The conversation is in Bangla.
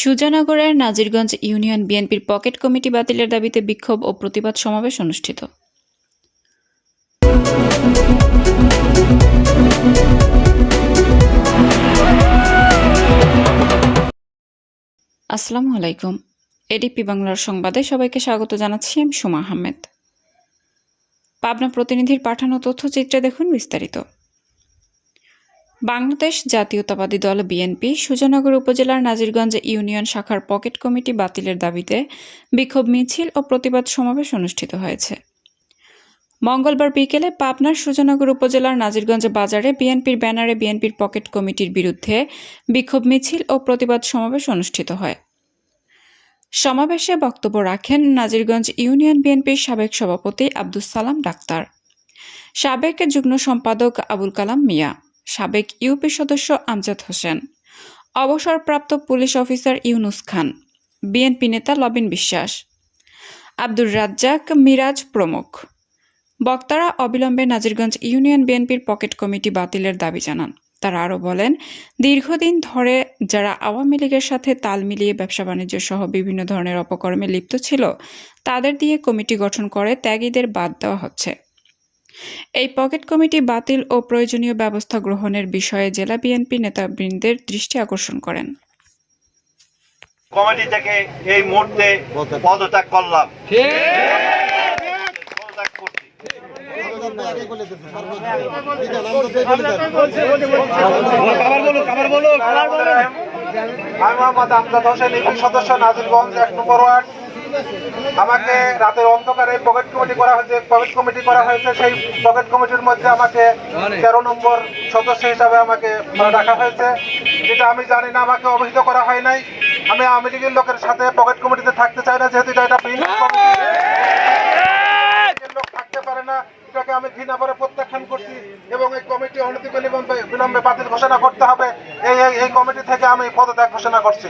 সুজানগরের নাজিরগঞ্জ ইউনিয়ন বিএনপির পকেট কমিটি বাতিলের দাবিতে বিক্ষোভ ও প্রতিবাদ সমাবেশ অনুষ্ঠিত। আসসালামু আলাইকুম। এডিপি বাংলার সংবাদে সবাইকে স্বাগত জানাচ্ছি আমি সুমা আহমেদ। পাবনা প্রতিনিধির পাঠানো তথ্যচিত্রে দেখুন বিস্তারিত। বাংলাদেশ জাতীয়তাবাদী দল বিএনপি সুজানগর উপজেলার নাজিরগঞ্জ ইউনিয়ন শাখার পকেট কমিটি বাতিলের দাবিতে বিক্ষোভ মিছিল ও প্রতিবাদ সমাবেশ অনুষ্ঠিত হয়েছে। মঙ্গলবার বিকেলে পাবনার সুজানগর উপজেলার নাজিরগঞ্জ বাজারে বিএনপির ব্যানারে বিএনপির পকেট কমিটির বিরুদ্ধে বিক্ষোভ মিছিল ও প্রতিবাদ সমাবেশ অনুষ্ঠিত হয়। সমাবেশে বক্তব্য রাখেন নাজিরগঞ্জ ইউনিয়ন বিএনপির সাবেক সভাপতি আব্দুস সালাম ডাক্তার। সাবেক যুগ্ম সম্পাদক আবুল কালাম মিয়া। সাবেক ইউপি সদস্য আমজাদ হোসেন, অবসরপ্রাপ্ত police officer Yunus Khan, BNP নেতা লবিন বিশ্বাস, আব্দুর রাজ্জাক মিরাজ প্রমুখ। বক্তারা অবিলম্বে নাজিরগঞ্জ ইউনিয়ন বিএনপির পকেট কমিটি বাতিলের দাবি জানান। তারা আরও বলেন, দীর্ঘদিন ধরে যারা আওয়ামী লীগের সাথে তাল মিলিয়ে ব্যবসা বাণিজ্য সহ বিভিন্ন ধরনের অপকর্মে লিপ্ত ছিল, তাদের দিয়ে কমিটি গঠন করে ত্যাগীদের বাদ দেওয়া হচ্ছে। এই পকেট কমিটি বাতিল ও প্রয়োজনীয় ব্যবস্থা গ্রহণের বিষয়ে জেলা বিএনপি নেতাবৃন্দের দৃষ্টি আকর্ষণ করেন। কমিটি থেকে এই মুহূর্তে পদত্যাগ করলাম। সদস্য, নাজিরগঞ্জ এক নম্বর ওয়ার্ড। আমাকে রাতের অন্ধকারে পকেট কমিটি করা হয়েছে পকেট কমিটি করা হয়েছে, সেই পকেট কমিটির মধ্যে আমাকে তেরো নম্বর সদস্য হিসাবে আমাকে রাখা হয়েছে। যেটা আমি জানি না, আমাকে অবহিত করা হয় নাই। আমি আওয়ামী লীগের লোকের সাথে পকেট কমিটিতে থাকতে চাই না, যেহেতু এটা একটা লোক থাকতে পারে না, এটাকে আমি ঘৃণা করে প্রত্যাখ্যান করছি এবং এই কমিটি অনতি বিলম্বে বাতিল ঘোষণা করতে হবে। এই- এই কমিটি থেকে আমি পদত্যাগ ঘোষণা করছি।